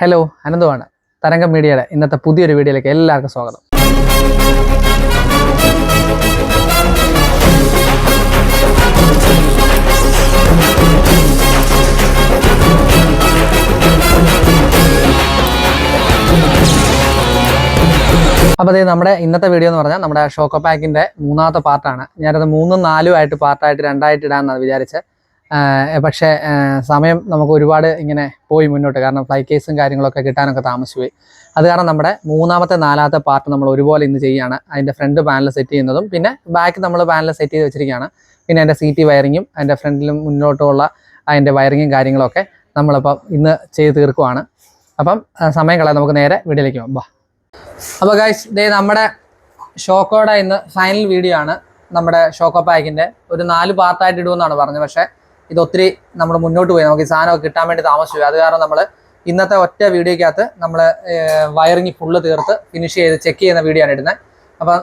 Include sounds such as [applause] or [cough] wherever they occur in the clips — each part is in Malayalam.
ഹലോ അനന്തമാണ്. തരംഗം മീഡിയയുടെ ഇന്നത്തെ പുതിയൊരു വീഡിയോയിലേക്ക് എല്ലാവർക്കും സ്വാഗതം. അപ്പോൾ അതേ നമ്മുടെ ഇന്നത്തെ വീഡിയോ എന്ന് പറഞ്ഞാൽ നമ്മുടെ ഷോക്കോ പാക്കിന്റെ മൂന്നാമത്തെ പാർട്ടാണ്. ഞാനത് മൂന്നും നാലും ആയിട്ട് പാർട്ടായിട്ട് രണ്ടായിട്ട് ഇടാമെന്നാണ് വിചാരിച്ചത്. പക്ഷേ സമയം നമുക്ക് ഒരുപാട് ഇങ്ങനെ പോയി മുന്നോട്ട്. കാരണം ഫ്ലൈ കേസും കാര്യങ്ങളൊക്കെ കിട്ടാനൊക്കെ താമസിച്ചു പോയി. അത് കാരണം നമ്മുടെ മൂന്നാമത്തെ നാലാമത്തെ പാർട്ട് നമ്മൾ ഒരുപോലെ ഇന്ന് ചെയ്യുകയാണ്. അതിന്റെ ഫ്രണ്ട് പാനൽ സെറ്റ് ചെയ്യുന്നതും പിന്നെ ബാക്ക് നമ്മൾ പാനൽ സെറ്റ് ചെയ്ത് വെച്ചിരിക്കുകയാണ്. പിന്നെ അതിന്റെ സീറ്റി വയറിങ്ങും അതിന്റെ ഫ്രണ്ടിലും മുന്നോട്ടുമുള്ള അതിന്റെ വയറിങ്ങും കാര്യങ്ങളൊക്കെ നമ്മളിപ്പം ഇന്ന് ചെയ്ത് തീർക്കുവാണ്. അപ്പം സമയം കളയാൻ നമുക്ക് നേരെ വീഡിയോയിലേക്ക് പോകാം. ബാ. അപ്പോൾ ഗൈസ് ദേ നമ്മുടെ ഷോക്കോടെ ഇന്ന് ഫൈനൽ വീഡിയോ ആണ്. നമ്മുടെ ഷോക്കോ പാക്കിന്റെ ഒരു നാല് പാർട്ടായിട്ട് ഇടുമെന്നാണ് പറഞ്ഞത്. പക്ഷേ ഇത് ഒത്തിരി നമ്മൾ മുന്നോട്ട് പോയി. നമുക്ക് ഈ സാധനമൊക്കെ കിട്ടാൻ വേണ്ടി താമസിച്ചു. അത് കാരണം നമ്മൾ ഇന്നത്തെ ഒറ്റ വീഡിയോക്കകത്ത് നമ്മൾ വയറിങ് ഫുള്ള് തീർത്ത് ഫിനിഷ് ചെയ്ത് ചെക്ക് ചെയ്യുന്ന വീഡിയോ ആണ് ഇടുന്നത് അപ്പം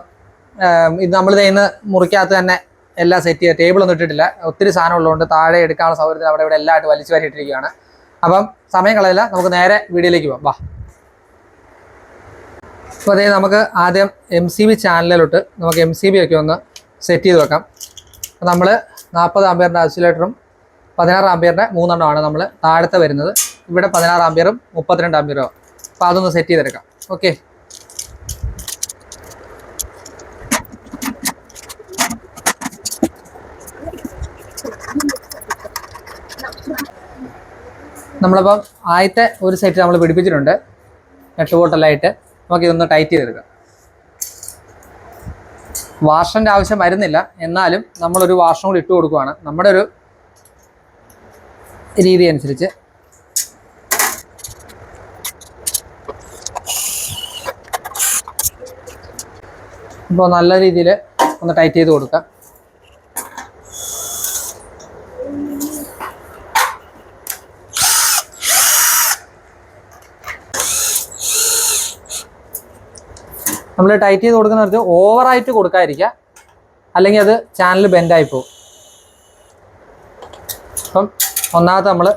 ഇത് നമ്മൾ ഇന്ന് മുറിക്കകത്ത് തന്നെ എല്ലാം സെറ്റ് ചെയ്ത് ടേബിൾ ഒന്നും ഇട്ടിട്ടില്ല. ഒത്തിരി സാധനം ഉള്ളതുകൊണ്ട് താഴെ എടുക്കാനുള്ള സൗകര്യത്തിൽ അവിടെ ഇവിടെ എല്ലാമായിട്ട് വലിച്ചു വരിയിട്ടിരിക്കുകയാണ്. അപ്പം സമയം കളയില്ല നമുക്ക് നേരെ വീഡിയോയിലേക്ക് പോകാം വാ. അപ്പോൾ അതേ നമുക്ക് ആദ്യം എം സി ബി ചാനലിലോട്ട് നമുക്ക് എം സി ബി ഒക്കെ ഒന്ന് സെറ്റ് ചെയ്ത് വെക്കാം. നമ്മൾ നാൽപ്പത് അമ്പയറിന്റെ ഐസൊലേറ്ററും പതിനാറ് ആംബിയറിന്റെ മൂന്നെണ്ണമാണ് നമ്മൾ താഴത്തെ വരുന്നത്. ഇവിടെ പതിനാറ് ആംബിയറും മുപ്പത്തിരണ്ട് ആംബിയറും അപ്പോൾ അതൊന്ന് സെറ്റ് ചെയ്തെടുക്കാം. ഓക്കെ നമ്മളിപ്പം ആദ്യത്തെ ഒരു സെറ്റ് നമ്മൾ പിടിപ്പിച്ചിട്ടുണ്ട്. എട്ട് ബോട്ടലായിട്ട് നമുക്ക് ഇതൊന്ന് ടൈറ്റ് ചെയ്തെടുക്കാം. വാഷറിന്റെ ആവശ്യം വരുന്നില്ല. എന്നാലും നമ്മളൊരു വാഷറും കൂടി ഇട്ട് കൊടുക്കുവാണ്. നമ്മുടെ ഒരു രീതി അനുസരിച്ച്. ഇപ്പോൾ നല്ല രീതിയിൽ ഒന്ന് ടൈറ്റ് ചെയ്ത് കൊടുക്കാം. നമ്മൾ ടൈറ്റ് ചെയ്ത് കൊടുക്കുന്നിടത്ത് ഓവറായിട്ട് കൊടുക്കാതിരിക്കുക. അല്ലെങ്കിൽ അത് ചാനൽ ബെൻഡായി പോകും. അപ്പം ഒന്നാമത്തെ നമ്മൾ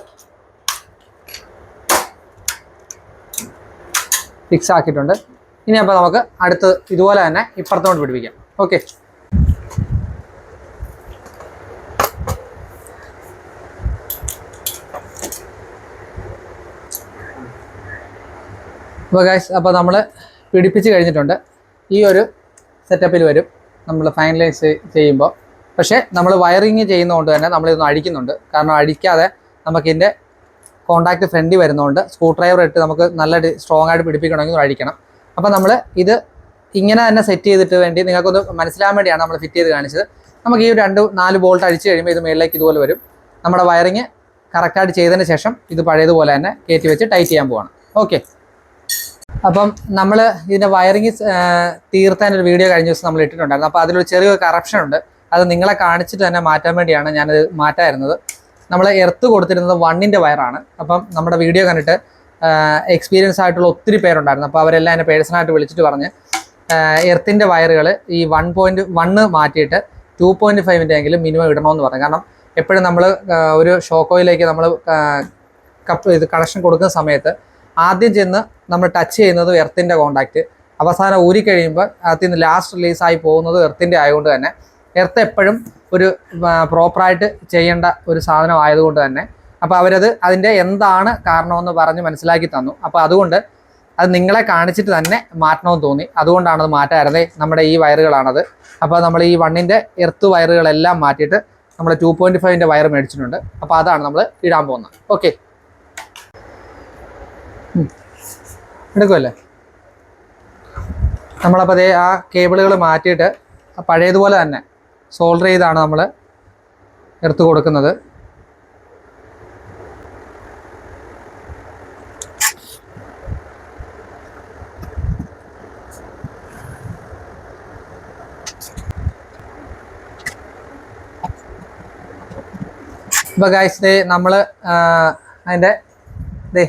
ഫിക്സ് ആക്കിയിട്ടുണ്ട്. ഇനി അപ്പോൾ നമുക്ക് അടുത്ത് ഇതുപോലെ തന്നെ ഇപ്പുറത്തോട്ട് പിടിപ്പിക്കാം. ഓക്കെ അപ്പോൾ ഗൈസ് അപ്പോൾ നമ്മൾ പിടിപ്പിച്ച് കഴിഞ്ഞിട്ടുണ്ട്. ഈ ഒരു സെറ്റപ്പിൽ വരും. നമ്മൾ ഫൈനലൈസ് ചെയ്യുമ്പോൾ പക്ഷേ നമ്മൾ വയറിങ് ചെയ്യുന്നതുകൊണ്ട് തന്നെ നമ്മളിതൊന്ന് അഴിക്കുന്നുണ്ട് കാരണം അഴിക്കാതെ നമുക്കിതിന്റെ കോൺടാക്ട് ഫ്രണ്ടിൽ വരുന്നതുകൊണ്ട് സ്ക്രൂ ഡ്രൈവർ ഇട്ട് നമുക്ക് നല്ല സ്ട്രോങ് ആയിട്ട് പിടിപ്പിക്കണമെങ്കിൽ ഒന്ന് അടിക്കണം. അപ്പോൾ നമ്മൾ ഇത് ഇങ്ങനെ തന്നെ സെറ്റ് ചെയ്തിട്ട് വേണ്ടി നിങ്ങൾക്കൊന്ന് മനസ്സിലാൻ വേണ്ടിയാണ് നമ്മൾ ഫിറ്റ് ചെയ്ത് കാണിച്ചത്. നമുക്ക് ഈ രണ്ട് നാല് ബോൾട്ട് അടിച്ച് കഴിയുമ്പോൾ ഇത് മേളിലേക്ക് ഇതുപോലെ വരും. നമ്മുടെ വയറിങ് കറക്റ്റായിട്ട് ചെയ്തതിന് ശേഷം ഇത് പഴയതുപോലെ തന്നെ കയറ്റി വെച്ച് ടൈറ്റ് ചെയ്യാൻ പോവാണ്. ഓക്കെ അപ്പം നമ്മൾ ഇതിന്റെ വയറിങ് തീർത്താൻ ഒരു വീഡിയോ കഴിഞ്ഞ ദിവസം നമ്മൾ ഇട്ടിട്ടുണ്ടായിരുന്നു. അപ്പോൾ അതിലൊരു ചെറിയൊരു കറപ്ഷൻ ഉണ്ട്. അത് നിങ്ങളെ കാണിച്ചിട്ട് തന്നെ മാറ്റാൻ വേണ്ടിയാണ് ഞാനത് മാറ്റായിരുന്നത്. നമ്മൾ എർത്ത് കൊടുത്തിരുന്നത് വണ്ണിന്റെ വയറാണ്. അപ്പം നമ്മുടെ വീഡിയോ കണ്ടിട്ട് എക്സ്പീരിയൻസ് ആയിട്ടുള്ള ഒത്തിരി പേരുണ്ടായിരുന്നു. അപ്പോൾ അവരെല്ലാം എന്നെ പേഴ്സണായിട്ട് വിളിച്ചിട്ട് പറഞ്ഞ് എർത്തിന്റെ വയറുകൾ ഈ വൺ പോയിന്റ് വണ്ണ് മാറ്റിയിട്ട് ടു പോയിന്റ് ഫൈവിന്റെ എങ്കിലും മിനിമം ഇടണമെന്ന് പറഞ്ഞു. കാരണം എപ്പോഴും നമ്മൾ ഒരു ഷോക്കോയിലേക്ക് നമ്മൾ കപ്പ് ഇത് കണക്ഷൻ കൊടുക്കുന്ന സമയത്ത് ആദ്യം ചെന്ന് നമ്മൾ ടച്ച് ചെയ്യുന്നത് എർത്തിന്റെ കോണ്ടാക്റ്റ് അവസാനം ഊരി കഴിയുമ്പോൾ അതിൽ നിന്ന് ലാസ്റ്റ് റിലീസായി പോകുന്നത് എർത്തിന്റെ ആയതുകൊണ്ട് തന്നെ എർത്ത് എപ്പോഴും ഒരു പ്രോപ്പറായിട്ട് ചെയ്യേണ്ട ഒരു സാധനം ആയതുകൊണ്ട് തന്നെ. അപ്പോൾ അവരത് അതിന്റെ എന്താണ് കാരണമെന്ന് പറഞ്ഞ് മനസ്സിലാക്കി തന്നു. അപ്പോൾ അതുകൊണ്ട് അത് നിങ്ങളെ കാണിച്ചിട്ട് തന്നെ മാറ്റണമെന്ന് തോന്നി. അതുകൊണ്ടാണ് അത് നമ്മുടെ ഈ വയറുകളാണത്. അപ്പോൾ നമ്മൾ ഈ വണ്ണിന്റെ എർത്ത് വയറുകളെല്ലാം മാറ്റിയിട്ട് നമ്മൾ ടു പോയിന്റ് ഫൈവിന്റെ വയർ മേടിച്ചിട്ടുണ്ട്. അപ്പോൾ അതാണ് നമ്മൾ ഇടാൻ പോകുന്നത്. ഓക്കെ. എടുക്കുമല്ലേ നമ്മളപ്പോൾ അതേ ആ കേബിളുകൾ മാറ്റിയിട്ട് പഴയതുപോലെ തന്നെ സോൾഡർ ചെയ്താണ് നമ്മൾ എടുത്തു കൊടുക്കുന്നത്. ഇപ്പോൾ ഗൈസ് നമ്മൾ അതിന്റെ ദേ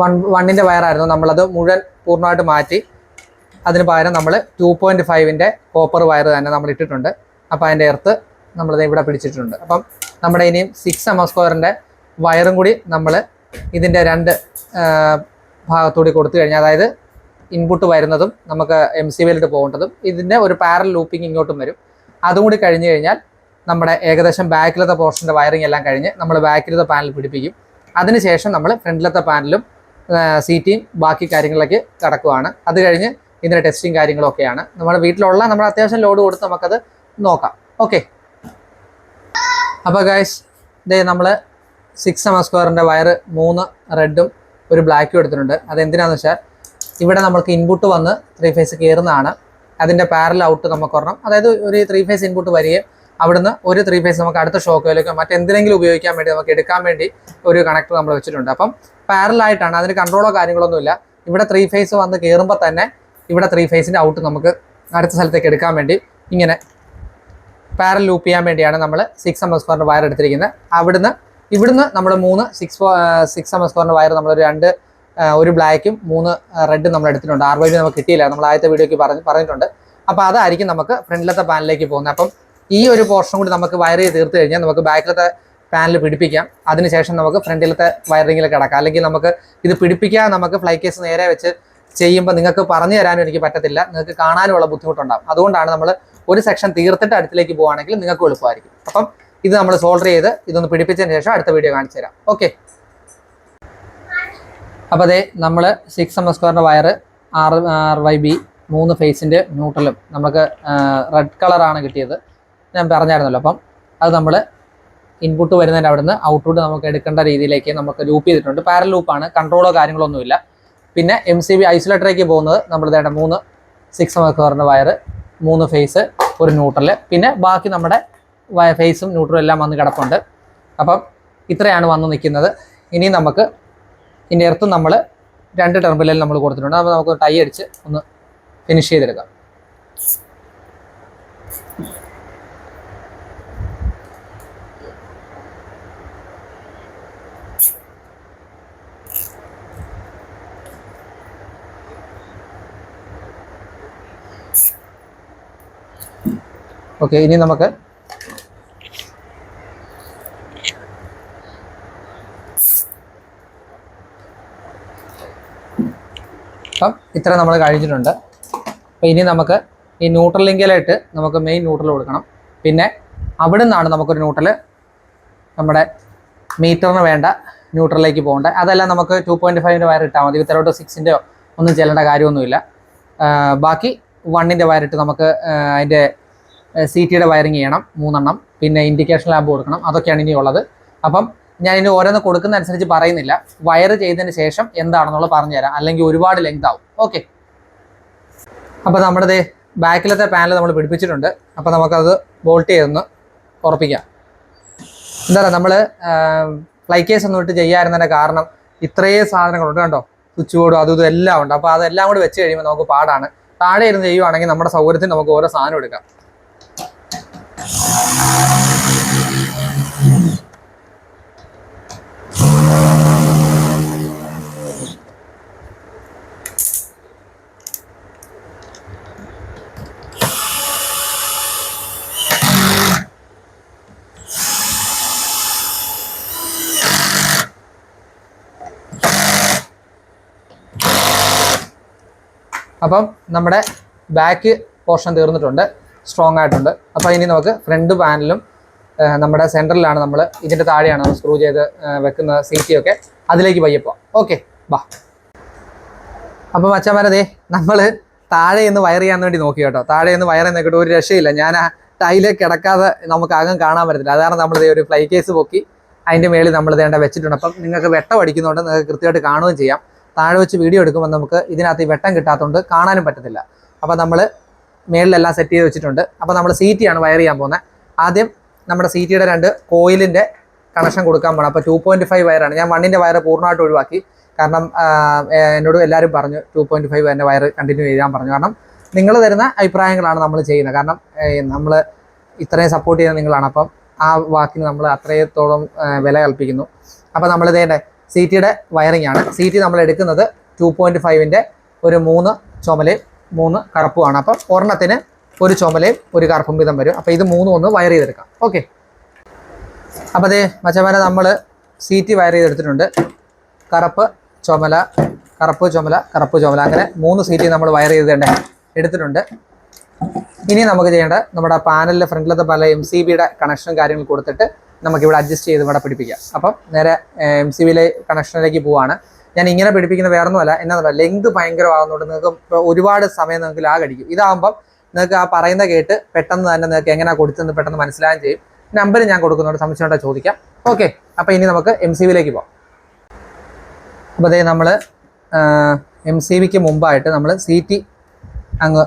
വൺ വണ്ണിന്റെ വയറായിരുന്നു നമ്മളത് മുഴുവൻ പൂർണമായിട്ട് മാറ്റി. അതിന് പകരം നമ്മൾ ടു പോയിന്റ് ഫൈവിന്റെ കോപ്പർ വയർ തന്നെ നമ്മൾ ഇട്ടിട്ടുണ്ട്. അപ്പോൾ അതിന്റെ എർത്ത് നമ്മളിത് ഇവിടെ പിടിച്ചിട്ടുണ്ട്. അപ്പം നമ്മുടെ ഇനിയും സിക്സ് എം സ്ക്വയറിന്റെ വയറും കൂടി നമ്മൾ ഇതിന്റെ രണ്ട് ഭാഗത്തൂടി കൊടുത്തു കഴിഞ്ഞാൽ അതായത് ഇൻപുട്ട് വരുന്നതും നമുക്ക് എം സി ബിയിലിട്ട് പോകേണ്ടതും ഇതിന്റെ ഒരു പാരൽ ലൂപ്പിംഗ് ഇങ്ങോട്ടും വരും. അതും കൂടി കഴിഞ്ഞ് കഴിഞ്ഞാൽ നമ്മുടെ ഏകദേശം ബാക്കിലത്തെ പോർഷന്റെ വയറിംഗ് എല്ലാം കഴിഞ്ഞ് നമ്മൾ ബാക്കിലത്തെ പാനൽ പിടിപ്പിക്കും. അതിനുശേഷം നമ്മൾ ഫ്രണ്ടിലത്തെ പാനലും സീറ്റിയും ബാക്കി കാര്യങ്ങളിലേക്ക് കടക്കുവാണ്. അത് കഴിഞ്ഞ് ഇതിന്റെ ടെസ്റ്റും കാര്യങ്ങളൊക്കെയാണ്. നമ്മുടെ വീട്ടിലുള്ള നമ്മൾ അത്യാവശ്യം ലോഡ് കൊടുത്ത് നമുക്കത് നോക്കാം. ഓക്കെ അപ്പോൾ ഗൈസ് ഇതേ നമ്മൾ സിക്സ് എം സ്ക്വയറിന്റെ വയർ മൂന്ന് റെഡും ഒരു ബ്ലാക്കും എടുത്തിട്ടുണ്ട്. അതെന്തിനാന്ന് വെച്ചാൽ ഇവിടെ നമുക്ക് ഇൻപുട്ട് വന്ന് ത്രീ ഫേസ് കയറുന്നതാണ് അതിന്റെ പാരൽ ഔട്ട് നമുക്ക് ഒരെണ്ണം. അതായത് ഒരു ത്രീ ഫേസ് ഇൻപുട്ട് വരികയും അവിടുന്ന് ഒരു ത്രീ ഫേസ് നമുക്ക് അടുത്ത ഷോക്കിലേക്കോ മറ്റെന്തിനെങ്കിലും ഉപയോഗിക്കാൻ വേണ്ടി നമുക്ക് എടുക്കാൻ വേണ്ടി ഒരു കണക്ടർ നമ്മൾ വെച്ചിട്ടുണ്ട്. അപ്പം പാരലായിട്ടാണ് അതിന് കൺട്രോളോ കാര്യങ്ങളൊന്നുമില്ല. ഇവിടെ ത്രീ ഫേസ് വന്ന് കയറുമ്പോൾ തന്നെ ഇവിടെ ത്രീ ഫേസിന്റെ ഔട്ട് നമുക്ക് അടുത്ത സ്ഥലത്തേക്ക് എടുക്കാൻ വേണ്ടി ഇങ്ങനെ പാരൽ ലൂപ്പ് ചെയ്യാൻ വേണ്ടിയാണ് നമ്മൾ സിക്സ് എം എസ് സ്ക്വയറിന്റെ വയർ എടുത്തിരിക്കുന്നത്. അവിടുന്ന് ഇവിടുന്ന് നമ്മൾ മൂന്ന് സിക്സ് സിക്സ് എം എസ് സ്ക്വയറിന്റെ വയർ നമ്മൾ രണ്ട് ഒരു ബ്ലാക്കും മൂന്ന് റെഡും നമ്മൾ എടുത്തിട്ടുണ്ട്. ആർ വൈബി നമുക്ക് കിട്ടിയില്ല. നമ്മൾ ആദ്യത്തെ വീഡിയോക്ക് പറഞ്ഞ് പറഞ്ഞിട്ടുണ്ട്. അപ്പോൾ അതായിരിക്കും നമുക്ക് ഫ്രണ്ടിലത്തെ പാനലിലേക്ക് പോകുന്നത്. അപ്പം ഈ ഒരു പോർഷൻ കൂടി നമുക്ക് വയർ ചെയ്ത് തീർത്ത് കഴിഞ്ഞാൽ നമുക്ക് ബാക്കിലത്തെ പാനൽ പിടിപ്പിക്കാം. അതിനുശേഷം നമുക്ക് ഫ്രണ്ടിലത്തെ വയറിങ്ങിൽ കിടക്കാം അല്ലെങ്കിൽ നമുക്ക് ഇത് പിടിപ്പിക്കാൻ നമുക്ക് ഫ്ലൈ കേസ് നേരെ വെച്ച് ചെയ്യുമ്പോൾ നിങ്ങൾക്ക് പറഞ്ഞു തരാനും എനിക്ക് പറ്റത്തില്ല. നിങ്ങൾക്ക് കാണാനുമുള്ള ബുദ്ധിമുട്ടുണ്ടാകും അതുകൊണ്ടാണ് നമ്മൾ ഒരു സെക്ഷൻ തീർത്തിട്ട് അടുത്തിലേക്ക് പോവുകയാണെങ്കിൽ നിങ്ങൾക്ക് എളുപ്പമായിരിക്കും. അപ്പം ഇത് നമ്മൾ സോൾഡർ ചെയ്ത് ഇതൊന്ന് പിടിപ്പിച്ചതിന് ശേഷം അടുത്ത വീഡിയോ കാണിച്ചു തരാം. ഓക്കെ അപ്പോൾ അതെ നമ്മൾ സിക്സ് എം സ്ക്വയറിന്റെ wire R R Y B മൂന്ന് ഫേസിന്റെ ന്യൂട്രലും നമുക്ക് റെഡ് കളറാണ് കിട്ടിയത്. ഞാൻ പറഞ്ഞായിരുന്നല്ലോ. അപ്പം അത് നമ്മൾ ഇൻപുട്ട് വരുന്നതിന്റെ അവിടുന്ന് ഔട്ട്പുട്ട് നമുക്ക് എടുക്കേണ്ട രീതിയിലേക്ക് നമുക്ക് ലൂപ്പ് ചെയ്തിട്ടുണ്ട്. പാരൽ ലൂപ്പാണ് കൺട്രോളോ കാര്യങ്ങളൊന്നുമില്ല പിന്നെ എം സി ബി ഐസൊലേറ്ററിലേക്ക് പോകുന്നത് നമ്മൾ വേണ്ട മൂന്ന് സിക്സ് എം സ്ക്വയറിന്റെ വയർ മൂന്ന് ഫേസ് ഒരു ന്യൂട്രൽ പിന്നെ ബാക്കി നമ്മുടെ വയ ഫേസും ന്യൂട്രലും എല്ലാം വന്ന് കിടപ്പുണ്ട്. അപ്പം ഇത്രയാണ് വന്ന് നിൽക്കുന്നത്. ഇനി നമുക്ക് ഇതിന്റെ എർത്തും നമ്മൾ രണ്ട് ടെർമിനലിൽ നമ്മൾ കൊടുത്തിട്ടുണ്ട്. അപ്പോൾ നമുക്ക് ടൈ അടിച്ച് ഒന്ന് ഫിനിഷ് ചെയ്തെടുക്കാം. ഓക്കെ ഇനി നമുക്ക് അപ്പം ഇത്ര നമ്മൾ കഴിഞ്ഞിട്ടുണ്ട്. അപ്പം ഇനി നമുക്ക് ഈ ന്യൂട്രൽ ലിങ്കിലായിട്ട് നമുക്ക് മെയിൻ ന്യൂട്രൽ കൊടുക്കണം. പിന്നെ അവിടെ നിന്നാണ് നമുക്കൊരു ന്യൂട്രൽ നമ്മുടെ മീറ്ററിന് വേണ്ട ന്യൂട്രലിലേക്ക് പോകേണ്ടത്. അതെല്ലാം നമുക്ക് ടു പോയിന്റ് ഫൈവിന്റെ വയർ ഇട്ടാൽ മതി. വിത്തൗട്ട് സിക്സിന്റെയോ ഒന്നും ചെല്ലേണ്ട കാര്യമൊന്നുമില്ല. ബാക്കി വണ്ണിന്റെ വയറിട്ട് നമുക്ക് അതിന്റെ സി ടിയുടെ വയറിങ് ചെയ്യണം മൂന്നെണ്ണം. പിന്നെ ഇൻഡിക്കേഷൻ ലാബ് കൊടുക്കണം അതൊക്കെയാണ് ഇനി ഉള്ളത് അപ്പം ഞാൻ ഇനി ഓരോന്ന് കൊടുക്കുന്ന അനുസരിച്ച് പറയുന്നില്ല. വയർ ചെയ്തതിന് ശേഷം എന്താണെന്നുള്ളത് പറഞ്ഞുതരാം. അല്ലെങ്കിൽ ഒരുപാട് ലെങ്ത് ആവും. ഓക്കെ അപ്പോൾ നമ്മുടെ ബാക്കിലത്തെ പാനൽ നമ്മൾ പിടിപ്പിച്ചിട്ടുണ്ട്. അപ്പോൾ നമുക്കത് ബോൾട്ട് ചെയ്തൊന്ന് ഉറപ്പിക്കാം. എന്താ നമ്മൾ ഫ്ലൈ കേസ് ഒന്നും ഇട്ട് ചെയ്യാതിരുന്നതിന്റെ കാരണം ഇത്രയും സാധനങ്ങളുണ്ട് കണ്ടോ? സ്വിച്ച് ബോർഡും അതും ഇതും എല്ലാം ഉണ്ട്. അപ്പോൾ അതെല്ലാം കൂടി വെച്ച് കഴിയുമ്പോൾ നമുക്ക് പാടാണ്. താഴെ ഇരുന്ന് ചെയ്യുവാണെങ്കിൽ നമ്മുടെ സൗകര്യത്തിന് നമുക്ക് ഓരോ സാധനം എടുക്കാം. അപ്പം നമ്മുടെ ബാക്ക് പോർഷൻ തീർന്നിട്ടുണ്ട്. സ്ട്രോങ് ആയിട്ടുണ്ട്. അപ്പോൾ ഇനി നമുക്ക് ഫ്രണ്ട് പാനലും നമ്മുടെ സെന്ററിലാണ് നമ്മൾ ഇതിന്റെ താഴെയാണ് സ്ക്രൂ ചെയ്ത് വെക്കുന്ന സീറ്റിയൊക്കെ അതിലേക്ക് പയ്യെ പോവാം. ഓക്കെ ബാ. അപ്പോൾ മച്ചന്മാരതേ നമ്മൾ താഴെ വയർ ചെയ്യാൻ വേണ്ടി നോക്കി കേട്ടോ. താഴെ നിന്ന് വയർ കേട്ടോ ഒരു രക്ഷയില്ല. ഞാൻ ആ ടൈലേ കിടക്കാതെ നമുക്ക് അകം കാണാൻ പറ്റത്തില്ല. അതാണ് നമ്മൾ ഒരു ഫ്ലൈ കേസ് പൊക്കി അതിന്റെ മേളിൽ നമ്മൾ വേണ്ട വെച്ചിട്ടുണ്ട്. അപ്പം നിങ്ങൾക്ക് വെട്ടം അടിക്കുന്നതുകൊണ്ട് നിങ്ങൾക്ക് കൃത്യമായിട്ട് കാണുകയും ചെയ്യാം. താഴെ വെച്ച് വീഡിയോ എടുക്കുമ്പോൾ നമുക്ക് ഇതിനകത്ത് ഈ വെട്ടം കിട്ടാത്തതുകൊണ്ട് കാണാനും പറ്റത്തില്ല. അപ്പം നമ്മൾ മേളിലെല്ലാം സെറ്റ് ചെയ്ത് വെച്ചിട്ടുണ്ട്. അപ്പോൾ നമ്മൾ സീറ്റിയാണ് വയർ ചെയ്യാൻ പോകുന്നത്. ആദ്യം നമ്മുടെ സീറ്റിയുടെ രണ്ട് കോയിലിന്റെ കണക്ഷൻ കൊടുക്കാൻ പോകണം അപ്പോൾ ടു പോയിന്റ് ഫൈവ് വയറാണ് ഞാൻ വണ്ണിന്റെ വയർ പൂർണമായിട്ട് ഒഴിവാക്കി. കാരണം എന്നോട് എല്ലാവരും പറഞ്ഞു ടു പോയിന്റ് ഫൈവ് എന്റെ വയർ കണ്ടിന്യൂ ചെയ്യാൻ പറഞ്ഞു. കാരണം നിങ്ങൾ തരുന്ന അഭിപ്രായങ്ങളാണ് നമ്മൾ ചെയ്യുന്നത്. കാരണം നമ്മൾ ഇത്രയും സപ്പോർട്ട് ചെയ്യുന്ന നിങ്ങളാണ്. അപ്പം ആ വാക്കിന് നമ്മൾ അത്രയത്തോളം വില കൽപ്പിക്കുന്നു. അപ്പോൾ നമ്മൾ ഇതേണ്ട സീറ്റിയുടെ വയറിംഗ് ആണ്. സീറ്റി നമ്മൾ എടുക്കുന്നത് ടു പോയിന്റ് ഫൈവിന്റെ ഒരു മൂന്ന് ചുമലയും മൂന്ന് കറുപ്പുമാണ് അപ്പം ഒരെണ്ണത്തിന് ഒരു ചുമലയും ഒരു കറുപ്പും വീതം വരും. അപ്പോൾ ഇത് മൂന്നും ഒന്ന് വയർ ചെയ്തെടുക്കാം. ഓക്കെ അപ്പോൾ അതേ മച്ചമാരെ നമ്മൾ സീറ്റ് വയർ ചെയ്തെടുത്തിട്ടുണ്ട്. കറുപ്പ് ചുമല കറുപ്പ് ചുമല കറുപ്പ് ചുമല. അങ്ങനെ മൂന്ന് സീറ്റ് നമ്മൾ വയർ ചെയ്തേണ്ടേ എടുത്തിട്ടുണ്ട്. ഇനി നമുക്ക് ചെയ്യേണ്ട നമ്മുടെ പാനലിന്റെ ഫ്രണ്ടിലത്തെ പല എം സി ബിയുടെ കണക്ഷനും കാര്യങ്ങളും കൊടുത്തിട്ട് നമുക്കിവിടെ അഡ്ജസ്റ്റ് ചെയ്ത് ഇവിടെ പിടിപ്പിക്കാം. അപ്പം നേരെ എം സി ബിയിലെ കണക്ഷനിലേക്ക് പോവാണ്. ഞാൻ ഇങ്ങനെ പിടിപ്പിക്കുന്ന വേറെ ഒന്നുമല്ല എന്നാ ലെങ്ത് ഭയങ്കരമാകുന്നതുകൊണ്ട് നിങ്ങൾക്ക് ഒരുപാട് സമയം നിങ്ങൾക്ക് ലാഗ് അടിക്കും ഇതാകുമ്പം നിങ്ങൾക്ക് ആ പറയുന്ന കേട്ട് പെട്ടെന്ന് തന്നെ നിങ്ങൾക്ക് എങ്ങനെ കൊടുത്തെന്ന് പെട്ടെന്ന് മനസ്സിലാകുകയും ചെയ്യും. നമ്പർ ഞാൻ കൊടുക്കുന്നുണ്ട് സംശയമുണ്ടെങ്കിൽ ചോദിക്കാം. ഓക്കെ അപ്പോൾ ഇനി നമുക്ക് എം സി ബിയിലേക്ക് പോകാം അപ്പോൾ അതേ നമ്മൾ എം സി ബിക്ക് മുമ്പായിട്ട് നമ്മൾ സി ടി അങ്ങ്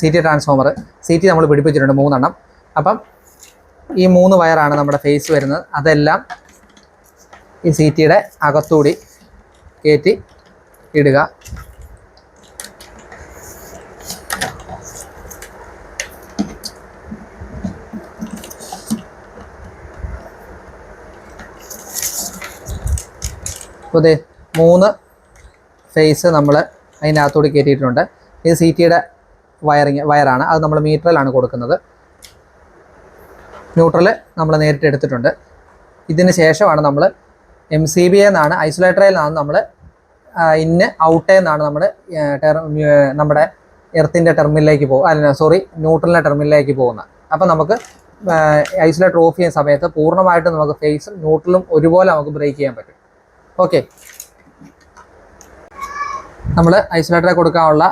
C T transformer C T നമ്മൾ പിടിപ്പിച്ചിട്ടുണ്ട് മൂന്നെണ്ണം. അപ്പം ഈ മൂന്ന് വയറാണ് നമ്മുടെ ഫേസ് വരുന്നത്. അതെല്ലാം ഈ സി ടിയുടെ അകത്തൂടി കയറ്റി ഇടുക. അപ്പോൾ ദേ മൂന്ന് ഫേസ് നമ്മൾ അതിനകത്തോട് കയറ്റിയിട്ടുണ്ട്. ഇത് സി ടിയുടെ വയറിങ് വയറാണ് അത് നമ്മൾ മീറ്ററിലാണ് കൊടുക്കുന്നത്. ന്യൂട്രൽ നമ്മൾ നേരിട്ട് എടുത്തിട്ടുണ്ട്. ഇതിന് ശേഷമാണ് നമ്മൾ എം സി ബി എന്നാണ് ഐസൊലേറ്ററിൽ നിന്നാണ് നമ്മൾ ഇന്ന് ഔട്ടേ എന്നാണ് നമ്മൾ നമ്മുടെ എർത്തിന്റെ ടെർമിനിലേക്ക് പോകും അല്ല സോറി ന്യൂട്രലിന്റെ ടെർമിനിലേക്ക് പോകുന്നത്. അപ്പം നമുക്ക് ഐസൊലേറ്റർ ഓഫ് ചെയ്യുന്ന സമയത്ത് പൂർണമായിട്ടും നമുക്ക് ഫേസും ന്യൂട്രലും ഒരുപോലെ നമുക്ക് ബ്രേക്ക് ചെയ്യാൻ പറ്റും. ഓക്കെ നമ്മൾ ഐസൊലേറ്ററെ കൊടുക്കാനുള്ള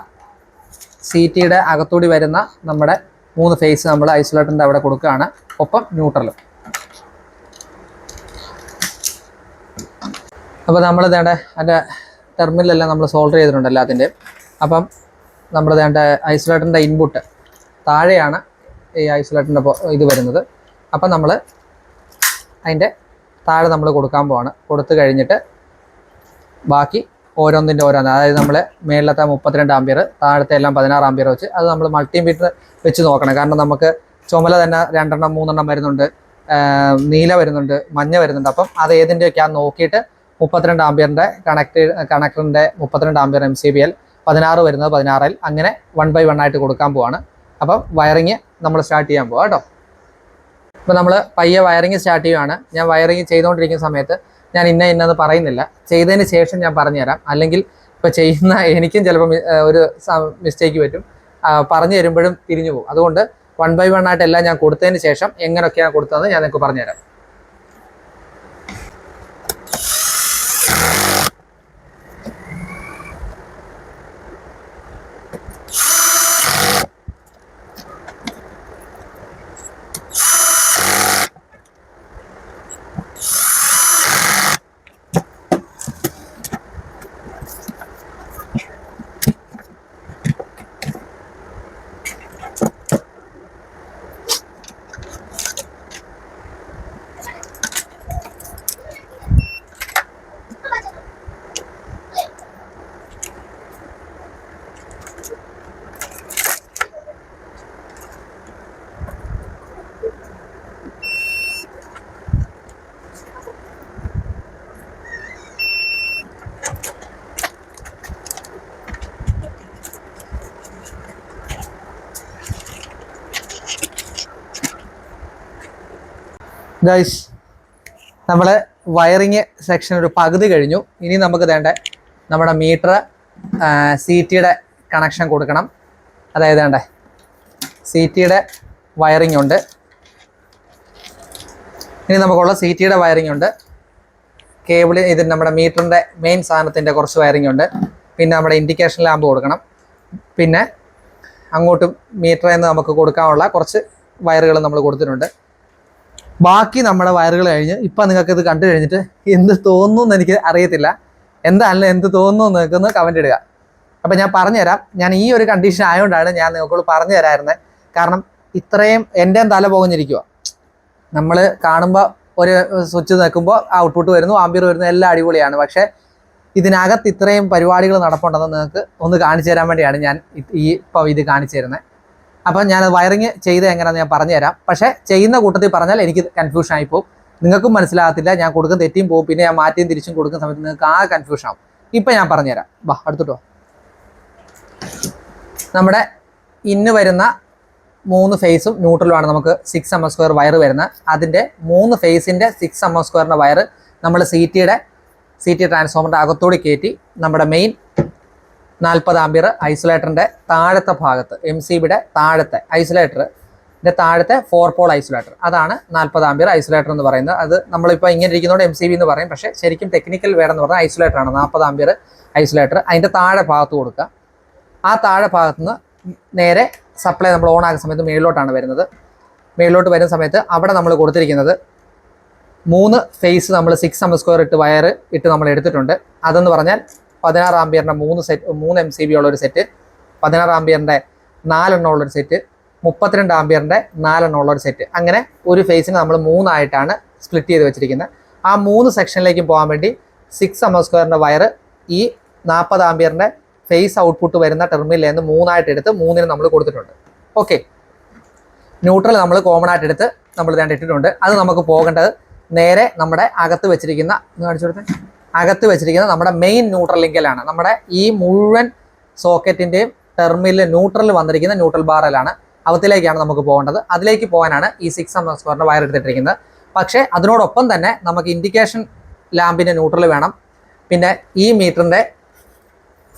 സി ടിയുടെ അകത്തൂടി വരുന്ന നമ്മുടെ മൂന്ന് ഫേസ് നമ്മൾ ഐസൊലേറ്ററിന്റെ അവിടെ കൊടുക്കുകയാണ്. ഒപ്പം ന്യൂട്രലും അപ്പോൾ നമ്മൾ വേണ്ട അതിന്റെ ടെർമിനലെല്ലാം നമ്മൾ സോൾഡർ ചെയ്തിട്ടുണ്ട് എല്ലാത്തിന്റെ അപ്പം നമ്മൾ വേണ്ട ഐസൊലേറ്ററിന്റെ ഇൻപുട്ട് താഴെയാണ് ഈ ഐസൊലേറ്ററിന്റെ ഇത് വരുന്നത്. അപ്പം നമ്മൾ അതിന്റെ താഴെ നമ്മൾ കൊടുക്കാൻ പോവാണ്. കൊടുത്തു കഴിഞ്ഞിട്ട് ബാക്കി ഓരോന്നിന്റെ ഓരോന്ന്. അതായത് നമ്മൾ മേളിലത്തെ മുപ്പത്തിരണ്ട് ആമ്പിയർ താഴത്തെ എല്ലാം പതിനാറ് ആമ്പിയർ വെച്ച് അത് നമ്മൾ മൾട്ടിമീറ്റർ വെച്ച് നോക്കണം. കാരണം നമുക്ക് ചുമല തന്നെ രണ്ടെണ്ണം മൂന്നെണ്ണം വരുന്നുണ്ട്. നീല വരുന്നുണ്ട് മഞ്ഞ വരുന്നുണ്ട്. അപ്പം അത് ഏതിന്റെയൊക്കെയാണെന്ന് നോക്കിയിട്ട് മുപ്പത്തിരണ്ട് ആംബിയറിന്റെ കണക്ട് കണക്ടറിന്റെ മുപ്പത്തിരണ്ട് ampere M C B L പതിനാറ് വരുന്നത് പതിനാറിൽ. അങ്ങനെ വൺ ബൈ വൺ ആയിട്ട് കൊടുക്കാൻ പോവാണ്. അപ്പം വയറിങ് നമ്മൾ സ്റ്റാർട്ട് ചെയ്യാൻ പോവാം കേട്ടോ. അപ്പോൾ നമ്മൾ പയ്യെ വയറിങ് സ്റ്റാർട്ട് ചെയ്യുവാണ്. ഞാൻ വയറിങ് ചെയ്തുകൊണ്ടിരിക്കുന്ന സമയത്ത് ഞാൻ ഇന്ന ഇന്നത് പറയുന്നില്ല. ചെയ്തതിന് ശേഷം ഞാൻ പറഞ്ഞുതരാം. അല്ലെങ്കിൽ ഇപ്പോൾ ചെയ്യുന്ന എനിക്കും ചിലപ്പോൾ ഒരു മിസ്റ്റേക്ക് പറ്റും. പറഞ്ഞു തരുമ്പോഴും തിരിഞ്ഞു പോകും. അതുകൊണ്ട് വൺ ബൈ വൺ ആയിട്ട് എല്ലാം ഞാൻ കൊടുത്തതിന് ശേഷം എങ്ങനെയൊക്കെയാണ് കൊടുത്തതെന്ന് ഞാൻ നിങ്ങൾക്ക് പറഞ്ഞുതരാം. ഗൈസ് നമ്മളെ വയറിങ് സെക്ഷൻ ഒരു പകുതി കഴിഞ്ഞു. ഇനി നമുക്ക് വേണ്ട നമ്മുടെ മീറ്റർ സി ടിയുടെ കണക്ഷൻ കൊടുക്കണം. അതായത് വേണ്ടേ സി ടിയുടെ വയറിംഗ് ഉണ്ട്. ഇനി നമുക്കുള്ള സി ടിയുടെ വയറിംഗ് ഉണ്ട്. കേബിൾ ഇത് നമ്മുടെ മീറ്ററിന്റെ മെയിൻ സാധനത്തിന്റെ കുറച്ച് വയറിംഗ് ഉണ്ട്. പിന്നെ നമ്മുടെ ഇൻഡിക്കേഷൻ ലാമ്പ് കൊടുക്കണം. പിന്നെ അങ്ങോട്ടും മീറ്ററിൽ നിന്ന് നമുക്ക് കൊടുക്കാനുള്ള കുറച്ച് വയറുകൾ നമ്മൾ കൊടുത്തിട്ടുണ്ട്. ബാക്കി നമ്മുടെ വയറുകൾ കഴിഞ്ഞ് ഇപ്പം നിങ്ങൾക്ക് ഇത് കണ്ടു കഴിഞ്ഞിട്ട് എന്ത് തോന്നുന്നു എനിക്ക് അറിയത്തില്ല. എന്താണല്ലോ എന്ത് തോന്നുന്നു എന്ന് നിൽക്കുന്ന കമന്റ് ഇടുക. അപ്പം ഞാൻ പറഞ്ഞുതരാം. ഞാൻ ഈ ഒരു കണ്ടീഷൻ ആയതുകൊണ്ടാണ് ഞാൻ നിങ്ങൾക്കോട് പറഞ്ഞു തരായിരുന്നത് കാരണം ഇത്രയും എന്റെ തല പോകുന്നിരിക്കുക നമ്മൾ കാണുമ്പോൾ ഒരു സ്വിച്ച് നിൽക്കുമ്പോൾ ഔട്ട്പുട്ട് വരുന്നു ആംബിയർ വരുന്നു എല്ലാം അടിപൊളിയാണ്. പക്ഷേ ഇതിനകത്ത് ഇത്രയും പരിപാടികൾ നടപ്പുണ്ടെന്ന് നിങ്ങൾക്ക് ഒന്ന് കാണിച്ചു തരാൻ വേണ്ടിയാണ് ഞാൻ ഈ ഇപ്പോൾ ഇത് കാണിച്ചു തരുന്നത്. അപ്പം ഞാൻ വയറിങ് ചെയ്ത് എങ്ങനെയാണെന്ന് ഞാൻ പറഞ്ഞുതരാം. പക്ഷേ ചെയ്യുന്ന കൂട്ടത്തിൽ പറഞ്ഞാൽ എനിക്ക് കൺഫ്യൂഷൻ ആയി പോകും. നിങ്ങൾക്കും മനസ്സിലാകത്തില്ല ഞാൻ കൊടുക്കുന്ന തെറ്റിയും പോകും പിന്നെ ഞാൻ മാറ്റിയും തിരിച്ചും കൊടുക്കുന്ന സമയത്ത് നിങ്ങൾക്ക് ആ കൺഫ്യൂഷൻ ആവും. ഇപ്പം ഞാൻ പറഞ്ഞുതരാം. വാ അടുത്തോട്ടോ. നമ്മുടെ ഇന്ന് വരുന്ന മൂന്ന് ഫേസും ന്യൂട്രലുമാണ് നമുക്ക് സിക്സ് എം സ്ക്വയർ വയർ വരുന്നത്. അതിന്റെ മൂന്ന് ഫേസിന്റെ സിക്സ് എം സ്ക്വയറിന്റെ വയർ നമ്മൾ സി ടിയുടെ സി ടി ട്രാൻസ്ഫോമറിന്റെ അകത്തോട് കയറ്റി നമ്മുടെ മെയിൻ നാൽപ്പത് ആമ്പിയർ ഐസൊലേറ്ററിന്റെ താഴത്തെ ഭാഗത്ത് എം സി ബിയുടെ താഴത്തെ ഐസൊലേറ്ററിന്റെ താഴത്തെ ഫോർ പോൾ ഐസൊലേറ്റർ. അതാണ് നാൽപ്പത് ആമ്പിയർ ഐസൊലേറ്റർ എന്ന് പറയുന്നത്. അത് നമ്മളിപ്പോൾ ഇങ്ങനെ ഇരിക്കുന്നതുകൊണ്ട് എം സി ബി എന്ന് പറയും. പക്ഷേ ശരിക്കും ടെക്നിക്കൽ വേർഡ് എന്ന് പറഞ്ഞാൽ ഐസൊലേറ്റർ ആണ്. നാൽപ്പത് ആമ്പിയർ ഐസൊലേറ്റർ. അതിന്റെ താഴെ ഭാഗത്ത് കൊടുക്കുക. ആ താഴെ ഭാഗത്ത് നിന്ന് നേരെ സപ്ലൈ നമ്മൾ ഓൺ ആകുന്ന സമയത്ത് മേളിലോട്ടാണ് വരുന്നത്. മേളിലോട്ട് വരുന്ന സമയത്ത് അവിടെ നമ്മൾ കൊടുത്തിരിക്കുന്നത് മൂന്ന് ഫേസ് നമ്മൾ സിക്സ് എം സ്ക്വയർ ഇട്ട് വയർ ഇട്ട് നമ്മൾ എടുത്തിട്ടുണ്ട്. അതെന്ന് പറഞ്ഞാൽ പതിനാറ് ആംബിയറിന്റെ മൂന്ന് സെറ്റ് മൂന്ന് എം സി ബി ഉള്ളൊരു സെറ്റ് പതിനാറ് ആംബിയറിന്റെ നാലെണ്ണം ഉള്ളൊരു സെറ്റ് മുപ്പത്തിരണ്ട് ആംബിയറിന്റെ നാലെണ്ണം ഉള്ളൊരു സെറ്റ് അങ്ങനെ ഒരു ഫേസിന് നമ്മൾ മൂന്നായിട്ടാണ് സ്പ്ലിറ്റ് ചെയ്ത് വെച്ചിരിക്കുന്നത് ആ മൂന്ന് സെക്ഷനിലേക്കും പോകാൻ വേണ്ടി സിക്സ് എം സ്ക്വയറിന്റെ വയർ ഈ നാൽപ്പത് ആംബിയറിന്റെ ഫേസ് ഔട്ട്പുട്ട് വരുന്ന ടെർമിനലിൽ നിന്ന് മൂന്നായിട്ട് എടുത്ത് മൂന്നിന് നമ്മൾ കൊടുത്തിട്ടുണ്ട്. ഓക്കെ ന്യൂട്രൽ നമ്മൾ കോമൺ ആയിട്ട് എടുത്ത് നമ്മൾ രണ്ട് ഇട്ടിട്ടുണ്ട്. അത് നമുക്ക് പോകേണ്ടത് നേരെ നമ്മുടെ അകത്ത് വെച്ചിരിക്കുന്ന കാണിച്ചു കൊടുത്തേ. അകത്ത് വെച്ചിരിക്കുന്നത് നമ്മുടെ മെയിൻ ന്യൂട്രൽ ലിങ്കലാണ്. നമ്മുടെ ഈ മുഴുവൻ സോക്കറ്റിന്റെയും ടെർമിനൽ ന്യൂട്രൽ വന്നിരിക്കുന്ന ന്യൂട്രൽ ബാറലാണ് അവത്തിലേക്കാണ് നമുക്ക് പോകേണ്ടത്. അതിലേക്ക് പോകാനാണ് ഈ സിക്സ് എം എസ് വയർ എടുത്തിട്ടിരിക്കുന്നത്. പക്ഷേ അതിനോടൊപ്പം തന്നെ നമുക്ക് ഇൻഡിക്കേഷൻ ലാമ്പിന്റെ ന്യൂട്രൽ വേണം. പിന്നെ ഈ മീറ്ററിന്റെ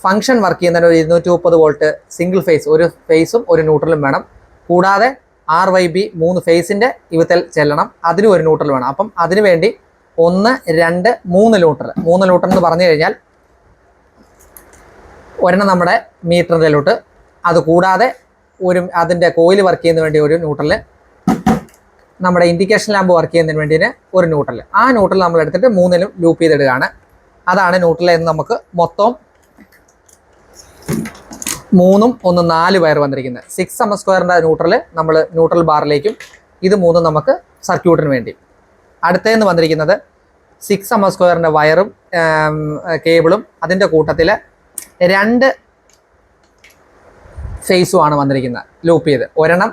ഫംഗ്ഷൻ വർക്ക് ചെയ്യുന്നതിന് ഒരു ഇരുന്നൂറ്റി മുപ്പത് വോൾട്ട് സിംഗിൾ ഫേസ് ഒരു ഫേസും ഒരു ന്യൂട്രലും വേണം. കൂടാതെ ആർ വൈ ബി മൂന്ന് ഫേസിന്റെ ഇവത്തിൽ ചെല്ലണം. അതിനും ഒരു ന്യൂട്രൽ വേണം. അപ്പം അതിനു വേണ്ടി ഒന്ന് രണ്ട് മൂന്ന് ലൂട്ടർ. മൂന്ന് ലൂട്ടർ എന്ന് പറഞ്ഞു കഴിഞ്ഞാൽ ഒരെണ്ണം നമ്മുടെ മീറ്ററിലോട്ട് അത് കൂടാതെ ഒരു അതിന്റെ കോയിൽ വർക്ക് ചെയ്യുന്നതിന് വേണ്ടി ഒരു ന്യൂട്രൽ നമ്മുടെ ഇൻഡിക്കേഷൻ ലാമ്പ് വർക്ക് ചെയ്യുന്നതിന് വേണ്ടിന് ഒരു ന്യൂട്രൽ ആ ന്യൂട്രൽ നമ്മൾ എടുത്തിട്ട് മൂന്നിലും ലൂപ്പ് ചെയ്തിടുകയാണ്. അതാണ് ന്യൂട്രൽ എന്ന് നമുക്ക് മൊത്തം മൂന്നും ഒന്ന് നാല് വയർ വന്നിരിക്കുന്നത്. സിക്സ് എം എസ് സ്ക്വയറിന്റെ ന്യൂട്രൽ നമ്മൾ ന്യൂട്രൽ ബാറിലേക്കും ഇത് മൂന്നും നമുക്ക് സർക്യൂട്ടിന് വേണ്ടി. അടുത്തതെന്ന് വന്നിരിക്കുന്നത് സിക്സ് എം എസ് സ്ക്വയറിന്റെ വയറും കേബിളും അതിന്റെ കൂട്ടത്തിൽ രണ്ട് ഫേസുമാണ് വന്നിരിക്കുന്നത്. ലൂപ്പ് ചെയ്ത്. ഒരെണ്ണം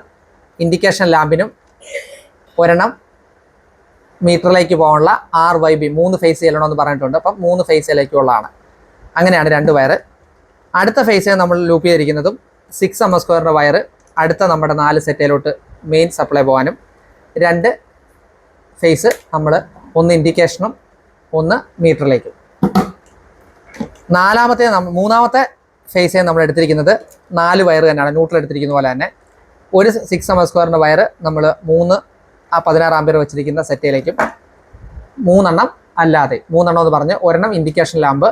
ഇൻഡിക്കേഷൻ ലാമ്പിനും ഒരെണ്ണം മീറ്ററിലേക്ക് പോകാനുള്ള ആർ വൈ ബി മൂന്ന് ഫേസ് ചെല്ലണമെന്ന് പറഞ്ഞിട്ടുണ്ട്. അപ്പം മൂന്ന് ഫേസ് ഫേസിലേക്കുള്ളതാണ് അങ്ങനെയാണ് രണ്ട് വയർ അടുത്ത ഫേസ് നമ്മൾ ലൂപ്പ് ചെയ്തിരിക്കുന്നതും സിക്സ് എം എസ് സ്ക്വയറിന്റെ വയർ അടുത്ത നമ്മുടെ നാല് സെറ്റിലോട്ട് മെയിൻ സപ്ലൈ പോകാനും രണ്ട് ഫേസ് നമ്മൾ ഒന്ന് ഇൻഡിക്കേഷനും ഒന്ന് മീറ്ററിലേക്ക് നാലാമത്തെ മൂന്നാമത്തെ ഫേസ് നമ്മൾ എടുത്തിരിക്കുന്നത് നാല് വയർ തന്നെയാണ് ന്യൂട്രൽ എടുത്തിരിക്കുന്ന പോലെ തന്നെ. ഒരു സിക്സ് എം സ്ക്വയറിന്റെ വയർ നമ്മൾ മൂന്ന് ആ പതിനാറ് ആമ്പിയർ വെച്ചിരിക്കുന്ന സെറ്റിലേക്കും മൂന്നെണ്ണം അല്ലാതെ മൂന്നെണ്ണം എന്ന് പറഞ്ഞ് ഒരെണ്ണം ഇൻഡിക്കേഷൻ ലാമ്പ്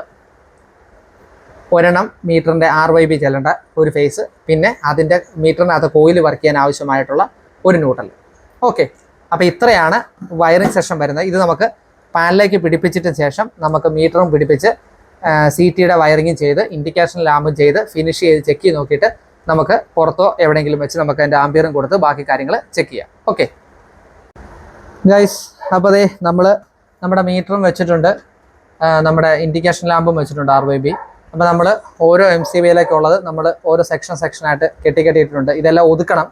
ഒരെണ്ണം മീറ്ററിന്റെ ആർ വൈ ബി ചെല്ലേണ്ട ഒരു ഫേസ് പിന്നെ അതിന്റെ മീറ്ററിനകത്ത് കോയിൽ വർക്ക് ചെയ്യാൻ ആവശ്യമായിട്ടുള്ള ഒരു ന്യൂട്രൽ ഓക്കെ അപ്പോൾ ഇത്രയാണ് വയറിംഗ് സെഷൻ വരുന്നത്. ഇത് നമുക്ക് പാനിലേക്ക് പിടിപ്പിച്ചിട്ട് ശേഷം നമുക്ക് മീറ്ററും പിടിപ്പിച്ച് സി ടിയുടെ വയറിങ്ങും ചെയ്ത് ഇൻഡിക്കേഷൻ ലാമ്പും ചെയ്ത് ഫിനിഷ് ചെയ്ത് ചെക്ക് ചെയ്ത് നോക്കിയിട്ട് നമുക്ക് പുറത്തോ എവിടെയെങ്കിലും വെച്ച് നമുക്ക് അതിന്റെ ആംബിയറും കൊടുത്ത് ബാക്കി കാര്യങ്ങൾ ചെക്ക് ചെയ്യാം. ഓക്കെ ഗൈസ് അപ്പോൾ അതേ നമ്മൾ നമ്മുടെ മീറ്ററും വെച്ചിട്ടുണ്ട്. നമ്മുടെ ഇൻഡിക്കേഷൻ ലാമ്പും വെച്ചിട്ടുണ്ട് ആർ വൈ ബി അപ്പോൾ നമ്മൾ ഓരോ എം സി ബിയിലേക്കുള്ളത് നമ്മൾ ഓരോ സെക്ഷൻ സെക്ഷനായിട്ട് കെട്ടി കെട്ടിയിട്ടുണ്ട്. ഇതെല്ലാം ഒതുക്കണം.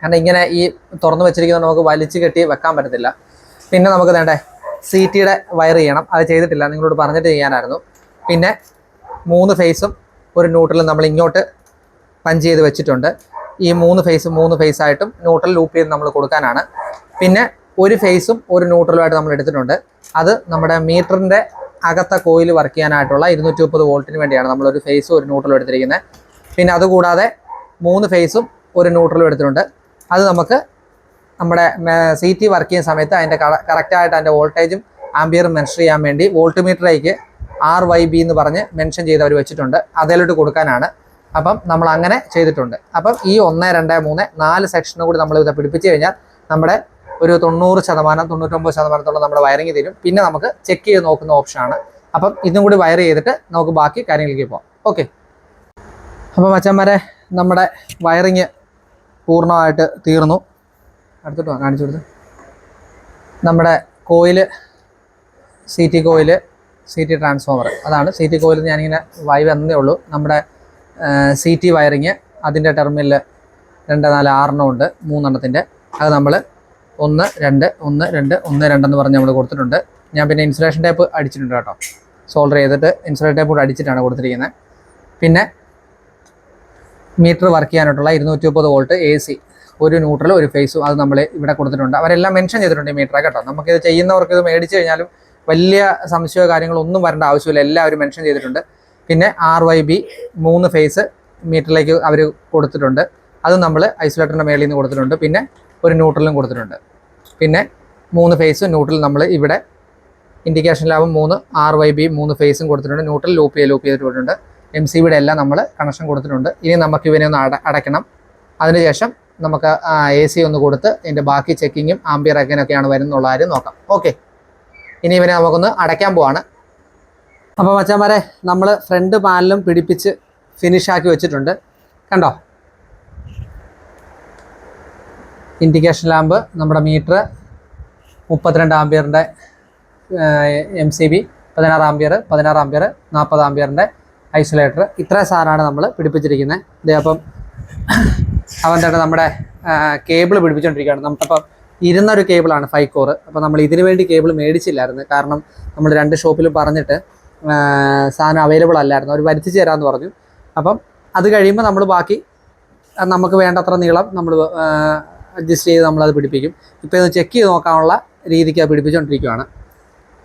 കാരണം ഇങ്ങനെ ഈ തുറന്നു വെച്ചിരിക്കുന്ന നമുക്ക് വലിച്ചു കെട്ടി വെക്കാൻ പറ്റത്തില്ല. പിന്നെ നമുക്ക് വേണ്ടേ സി ടിയുടെ വയർ ചെയ്യണം. അത് ചെയ്തിട്ടില്ല. നിങ്ങളോട് പറഞ്ഞിട്ട് ചെയ്യാനായിരുന്നു. പിന്നെ മൂന്ന് ഫേസും ഒരു ന്യൂട്രലും നമ്മൾ ഇങ്ങോട്ട് പഞ്ച് ചെയ്ത് വെച്ചിട്ടുണ്ട്. ഈ മൂന്ന് ഫേസും മൂന്ന് ഫേസായിട്ടും ന്യൂട്രൽ ലൂപ്പ് ചെയ്ത് നമ്മൾ കൊടുക്കാനാണ്. പിന്നെ ഒരു ഫേസും ഒരു ന്യൂട്രലുമായിട്ട് നമ്മൾ എടുത്തിട്ടുണ്ട്. അത് നമ്മുടെ മീറ്ററിന്റെ അകത്തെ കോയിൽ വർക്ക് ചെയ്യാനായിട്ടുള്ള ഇരുന്നൂറ്റി മുപ്പത് വോൾട്ടിന് വേണ്ടിയാണ് നമ്മളൊരു ഫേസും ഒരു ന്യൂട്രലും എടുത്തിരിക്കുന്നത്. പിന്നെ അതുകൂടാതെ മൂന്ന് ഫേസും ഒരു ന്യൂട്രലും എടുത്തിട്ടുണ്ട്. അത് നമുക്ക് നമ്മുടെ സി ടി വർക്ക് ചെയ്യുന്ന സമയത്ത് അതിന്റെ കറക്റ്റായിട്ട് അതിന്റെ വോൾട്ടേജും ആംബിയറും മെൻഷൻ ചെയ്യാൻ വേണ്ടി വോൾട്ട് മീറ്ററിലേക്ക് ആർ വൈ ബി എന്ന് പറഞ്ഞ് മെൻഷൻ ചെയ്ത് അവർ വെച്ചിട്ടുണ്ട്. അതിലോട്ട് കൊടുക്കാനാണ്. അപ്പം നമ്മൾ അങ്ങനെ ചെയ്തിട്ടുണ്ട്. അപ്പം ഈ ഒന്ന് രണ്ട് മൂന്ന് നാല് സെക്ഷനും കൂടി നമ്മൾ ഇത് പിടിപ്പിച്ച് കഴിഞ്ഞാൽ നമ്മുടെ ഒരു തൊണ്ണൂറ് ശതമാനം തൊണ്ണൂറ്റൊമ്പത് ശതമാനത്തോളം നമ്മുടെ വയറിങ് തരും. പിന്നെ നമുക്ക് ചെക്ക് ചെയ്ത് നോക്കുന്ന ഓപ്ഷനാണ് അപ്പം ഇതും കൂടി വയർ ചെയ്തിട്ട് നമുക്ക് ബാക്കി കാര്യങ്ങളിലേക്ക് പോകാം. ഓക്കെ അപ്പം മച്ചന്മാരെ നമ്മുടെ വയറിങ് പൂർണമായിട്ട് തീർന്നു. അടുത്തിട്ട് കാണിച്ചു കൊടുത്ത്. നമ്മുടെ coil C T coil C T transformer അതാണ് സി ടി കോയിൽ ഞാനിങ്ങനെ വൈ വന്നേ ഉള്ളൂ. നമ്മുടെ സി ടി വയറിങ് അതിന്റെ ടെർമിനൽ രണ്ട് നാല് ആറെണ്ണം ഉണ്ട് മൂന്നെണ്ണത്തിന്റെ അത് നമ്മൾ ഒന്ന് രണ്ട് ഒന്ന് രണ്ട് ഒന്ന് രണ്ടെന്ന് പറഞ്ഞ് നമ്മൾ കൊടുത്തിട്ടുണ്ട്. ഞാൻ പിന്നെ ഇൻസുലേഷൻ ടേപ്പ് അടിച്ചിട്ടുണ്ട് കേട്ടോ. സോൾഡർ ചെയ്തിട്ട് ഇൻസുലേഷൻ ടേപ്പ് കൂടെ അടിച്ചിട്ടാണ് കൊടുത്തിരിക്കുന്നത് പിന്നെ മീറ്റർ വർക്ക് ചെയ്യാനായിട്ടുള്ള ഇരുന്നൂറ്റി മുപ്പത് വോൾട്ട് എ സി ഒരു ന്യൂട്രലും ഒരു ഫേസും അത് നമ്മൾ ഇവിടെ കൊടുത്തിട്ടുണ്ട്. അവരെല്ലാം മെൻഷൻ ചെയ്തിട്ടുണ്ട് ഈ മീറ്റർ കേട്ടോ. നമുക്കിത് ചെയ്യുന്നവർക്ക് ഇത് മേടിച്ച് കഴിഞ്ഞാലും വലിയ സംശയമോ കാര്യങ്ങളോ ഒന്നും വരേണ്ട ആവശ്യമില്ല. എല്ലാവരും മെൻഷൻ ചെയ്തിട്ടുണ്ട്. പിന്നെ ആർ വൈ ബി മൂന്ന് ഫേസ് മീറ്ററിലേക്ക് അവർ കൊടുത്തിട്ടുണ്ട്. അത് നമ്മൾ ഐസൊലേറ്ററിന്റെ മേളിൽ നിന്ന് കൊടുത്തിട്ടുണ്ട്. പിന്നെ ഒരു ന്യൂട്രലും കൊടുത്തിട്ടുണ്ട്. പിന്നെ മൂന്ന് ഫേസ് ന്യൂട്രൽ നമ്മൾ ഇവിടെ ഇൻഡിക്കേഷൻ ലാബും മൂന്ന് ആർ വൈ ബി മൂന്ന് ഫേസും കൊടുത്തിട്ടുണ്ട്. ന്യൂട്രൽ ലൂപ്പ് ചെയ്ത് ലൂപ്പ് ചെയ്തിട്ടുണ്ട് എം സി ബിയുടെ എല്ലാം നമ്മൾ കണക്ഷൻ കൊടുത്തിട്ടുണ്ട്. ഇനി നമുക്ക് ഇവനെ ഒന്ന് അട അടയ്ക്കണം. അതിനുശേഷം നമുക്ക് എ സി ഒന്ന് കൊടുത്ത് ഇതിന്റെ ബാക്കി ചെക്കിങ്ങും ആംബിയർ അക്കനൊക്കെയാണ് വരുന്നുള്ള കാര്യം നോക്കാം. ഓക്കെ ഇനി ഇവനെ നമുക്കൊന്ന് അടയ്ക്കാൻ പോവാണ്. അപ്പോൾ മച്ചാമാരെ നമ്മൾ ഫ്രണ്ട് പാനലും പിടിപ്പിച്ച് ഫിനിഷ് ആക്കി വെച്ചിട്ടുണ്ട്. കണ്ടോ? ഇൻഡിക്കേഷൻ ലാമ്പ് നമ്മുടെ മീറ്റർ മുപ്പത്തിരണ്ട് ആംബിയറിന്റെ എം സി ബി പതിനാറ് ആംബിയർ പതിനാറ് ആംബിയർ നാൽപ്പത് ആംബിയറിന്റെ ഐസൊലേറ്റർ. ഇത്ര സാധനമാണ് നമ്മൾ പിടിപ്പിച്ചിരിക്കുന്നത് ഇതേ അപ്പം അവൻ നമ്മുടെ കേബിൾ പിടിപ്പിച്ചുകൊണ്ടിരിക്കുകയാണ് നമുക്കപ്പം ഇരുന്നൊരു കേബിളാണ് ഫൈവ് കോർ അപ്പോൾ നമ്മൾ ഇതിനു വേണ്ടി കേബിൾ മേടിച്ചില്ലായിരുന്നു. കാരണം നമ്മൾ രണ്ട് ഷോപ്പിലും പറഞ്ഞിട്ട് സാധനം അവൈലബിൾ അല്ലായിരുന്നു. അവർ വരുത്തിച്ച് തരാമെന്ന് പറഞ്ഞു. അപ്പം അത് കഴിയുമ്പോൾ നമ്മൾ ബാക്കി നമുക്ക് വേണ്ടത്ര നീളം നമ്മൾ അഡ്ജസ്റ്റ് ചെയ്ത് നമ്മളത് പിടിപ്പിക്കും. ഇപ്പോൾ ഇത് ചെക്ക് ചെയ്ത് നോക്കാനുള്ള രീതിക്ക് പിടിപ്പിച്ചുകൊണ്ടിരിക്കുകയാണ്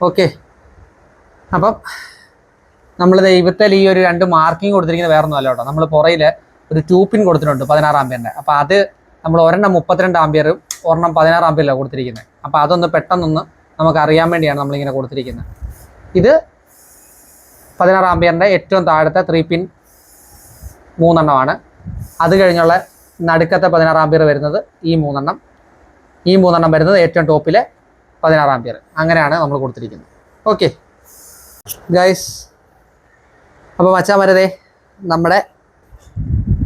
ഓക്കെ. അപ്പം നമ്മൾ ദൈവത്തിൽ ഈ ഒരു രണ്ട് മാർക്കിംഗ് കൊടുത്തിരിക്കുന്നത് വേറെ ഒന്നുമല്ല കേട്ടോ. നമ്മൾ പുറയിൽ ഒരു ട്യൂപ്പിൻ കൊടുത്തിട്ടുണ്ട് പതിനാറ് ആംബിയറിന്റെ അപ്പോൾ അത് നമ്മൾ ഒരെണ്ണം മുപ്പത്തിരണ്ട് ആംബിയറും ഒരെണ്ണം പതിനാറ് ആംബിയറിലാണ് കൊടുത്തിരിക്കുന്നത് അപ്പോൾ അതൊന്ന് പെട്ടെന്നൊന്ന് നമുക്ക് അറിയാൻ വേണ്ടിയാണ് നമ്മളിങ്ങനെ കൊടുത്തിരിക്കുന്നത് ഇത് പതിനാറ് ആംബിയറിന്റെ ഏറ്റവും താഴത്തെ ത്രീ പിൻ മൂന്നെണ്ണമാണ്. അത് കഴിഞ്ഞുള്ള നടുക്കത്തെ പതിനാറ് ആംബിയർ വരുന്നത് ഈ മൂന്നെണ്ണം. ഈ മൂന്നെണ്ണം വരുന്നത് ഏറ്റവും ടോപ്പിലെ പതിനാറ് ആംബിയർ അങ്ങനെയാണ് നമ്മൾ കൊടുത്തിരിക്കുന്നത് ഓക്കെ ഗൈസ് അപ്പോൾ മച്ചാൻ വരതേ നമ്മുടെ